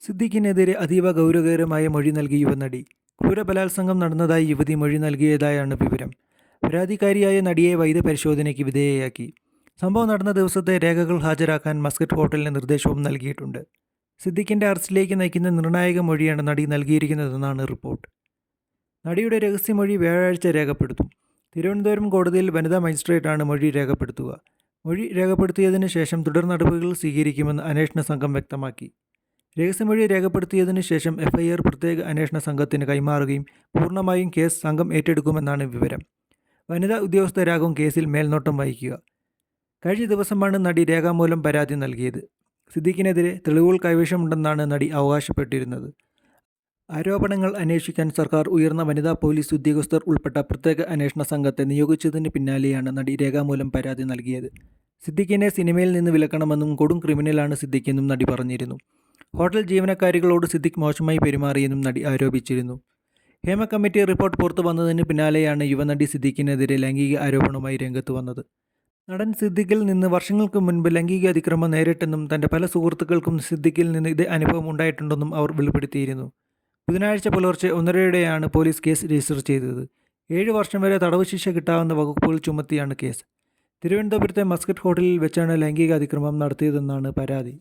സിദ്ദിഖിനെതിരെ അതീവ ഗൗരവകരമായ മൊഴി നൽകി യുവനടി. ക്രൂരബലാത്സംഗം നടന്നതായി യുവതി മൊഴി നൽകിയതായാണ് വിവരം. പരാതിക്കാരിയായ നടിയെ വൈദ്യപരിശോധനയ്ക്ക് വിധേയയാക്കി. സംഭവം നടന്ന ദിവസത്തെ രേഖകൾ ഹാജരാക്കാൻ മസ്കറ്റ് ഹോട്ടലിന് നിർദ്ദേശവും നൽകിയിട്ടുണ്ട്. സിദ്ദിഖിന്റെ അറസ്റ്റിലേക്ക് നയിക്കുന്ന നിർണായക മൊഴിയാണ് നടി നൽകിയിരിക്കുന്നതെന്നാണ് റിപ്പോർട്ട്. നടിയുടെ രഹസ്യമൊഴി വ്യാഴാഴ്ച രേഖപ്പെടുത്തും. തിരുവനന്തപുരം കോടതിയിൽ വനിതാ മജിസ്ട്രേറ്റാണ് മൊഴി രേഖപ്പെടുത്തുക. മൊഴി രേഖപ്പെടുത്തിയതിന് ശേഷം തുടർ നടപടികൾ സ്വീകരിക്കുമെന്ന് അന്വേഷണ സംഘം വ്യക്തമാക്കി. രഹസ്യമൊഴി രേഖപ്പെടുത്തിയതിനു ശേഷം എഫ്ഐആർ പ്രത്യേക അന്വേഷണ സംഘത്തിന് കൈമാറുകയും പൂർണമായും കേസ് സംഘം ഏറ്റെടുക്കുമെന്നാണ് വിവരം. വനിതാ ഉദ്യോഗസ്ഥരാകും കേസിൽ മേൽനോട്ടം വഹിക്കുക. കഴിഞ്ഞ ദിവസമാണ് നടി രേഖാമൂലം പരാതി നൽകിയത്. സിദ്ദീഖിനെതിരെ തെളിവുകൾ കൈവശമുണ്ടെന്നാണ് നടി അവകാശപ്പെട്ടിരുന്നത്. ആരോപണങ്ങൾ അന്വേഷിക്കാൻ സർക്കാർ ഉയർന്ന വനിതാ പോലീസ് ഉദ്യോഗസ്ഥർ ഉൾപ്പെട്ട പ്രത്യേക അന്വേഷണ സംഘത്തെ നിയോഗിച്ചതിന് പിന്നാലെയാണ് നടി രേഖാമൂലം പരാതി നൽകിയത്. സിദ്ദിഖിനെ സിനിമയിൽ നിന്ന് വിലക്കണമെന്നും കൊടും ക്രിമിനലാണ് സിദ്ദിഖെന്നും നടി പറഞ്ഞിരുന്നു. ഹോട്ടൽ ജീവനക്കാരികളോട് സിദ്ദിഖ് മോശമായി പെരുമാറിയെന്നും നടി ആരോപിച്ചിരുന്നു. ഹേമ കമ്മിറ്റി റിപ്പോർട്ട് പുറത്തു വന്നതിന് പിന്നാലെയാണ് യുവനടി സിദ്ദിഖിനെതിരെ ലൈംഗിക ആരോപണവുമായി രംഗത്ത് വന്നത്. നടൻ സിദ്ദിഖിൽ നിന്ന് വർഷങ്ങൾക്ക് മുൻപ് ലൈംഗിക അതിക്രമം നേരിട്ടെന്നും തന്റെ പല സുഹൃത്തുക്കൾക്കും സിദ്ദിഖിൽ നിന്ന് ഇതേ അനുഭവം ഉണ്ടായിട്ടുണ്ടെന്നും അവർ വെളിപ്പെടുത്തിയിരുന്നു. ബുധനാഴ്ച പുലർച്ചെ ഒന്നരയോടെയാണ് പോലീസ് കേസ് രജിസ്റ്റർ ചെയ്തത്. ഏഴ് വർഷം വരെ തടവ് ശിക്ഷ കിട്ടാവുന്ന വകുപ്പുകൾ ചുമത്തിയാണ് കേസ്. തിരുവനന്തപുരത്തെ മസ്കറ്റ് ഹോട്ടലിൽ വെച്ചാണ് ലൈംഗിക അതിക്രമം നടത്തിയതെന്നാണ് പരാതി.